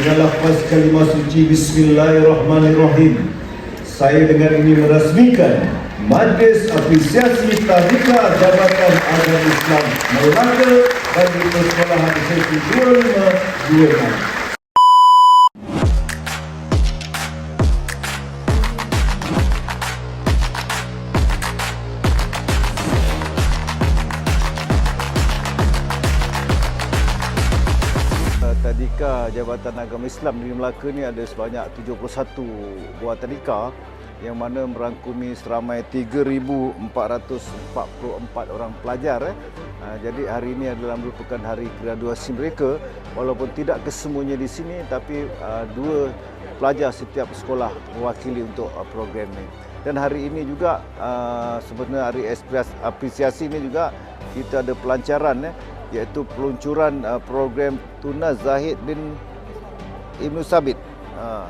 dengan lafaz kalimah suci Bismillahirrahmanirrahim. Saya dengan ini merasmikan Majlis Apresiasi Tadika Jabatan Agama Islam Melaka bagi Persekolahan Sesi 2526. Tadika Jabatan Agama Islam di Melaka ni ada sebanyak 71 buah tadika yang mana merangkumi seramai 3,444 orang pelajar. Eh. Uh, jadi hari ini adalah merupakan hari graduasi mereka walaupun tidak kesemuanya di sini tapi uh, dua pelajar setiap sekolah mewakili untuk uh, program ini. Dan hari ini juga sebenarnya hari apresiasi ini juga kita ada pelancaran eh, iaitu peluncuran uh, program Tuna Zahid bin Ibnu Sabit. Uh,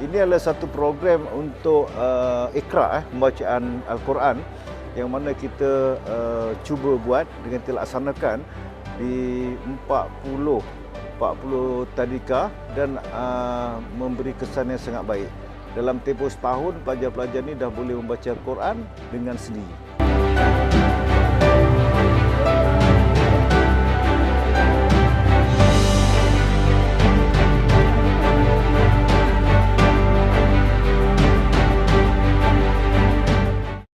ini adalah satu program untuk uh, ikra eh, pembacaan Al-Quran yang mana kita uh, cuba buat dengan dilaksanakan di 40 40 tadika dan memberi kesan yang sangat baik. Dalam tempoh setahun pelajar-pelajar ni dah boleh membaca Al-Quran dengan sendiri.